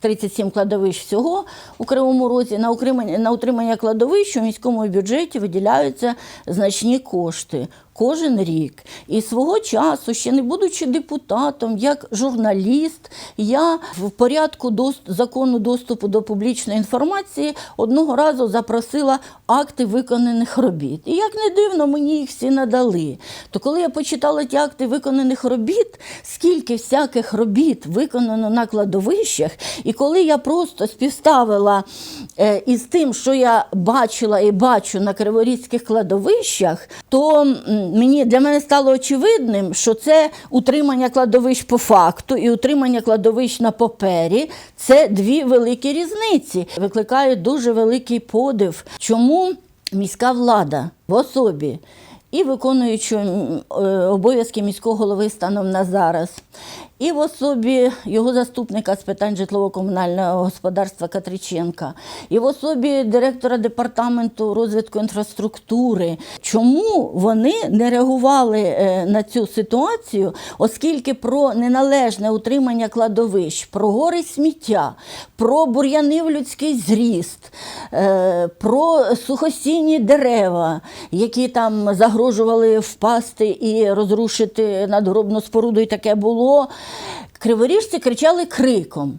37 кладовищ всього у Кривому Розі. На утримання, на утримання кладовищ у міському бюджеті виділяються значні кошти кожен рік. І свого часу, ще не будучи депутатом, як журналіст, я в порядку дос- закону доступу до публічної інформації одного разу запросила акти виконаних робіт. І як не дивно, мені їх всі надали. То коли я почитала ті акти виконаних робіт, скільки всяких робіт виконано на кладовищах, коли я просто співставила е, із тим, що я бачила і бачу на криворізьких кладовищах, то мені для мене стало очевидним, що це утримання кладовищ по факту і утримання кладовищ на папері це дві великі різниці. Викликає дуже великий подив. Чому міська влада в особі і виконуючи е, обов'язки міського голови станом на зараз, і в особі його заступника з питань житлово-комунального господарства Катриченка, і в особі директора департаменту розвитку інфраструктури. Чому вони не реагували е, на цю ситуацію, оскільки про неналежне утримання кладовищ, про гори сміття, про бур'яни в людський зріст, е, про сухостійні дерева, які там загрожували впасти і розрушити надгробну споруду, і таке було. Криворіжці кричали криком.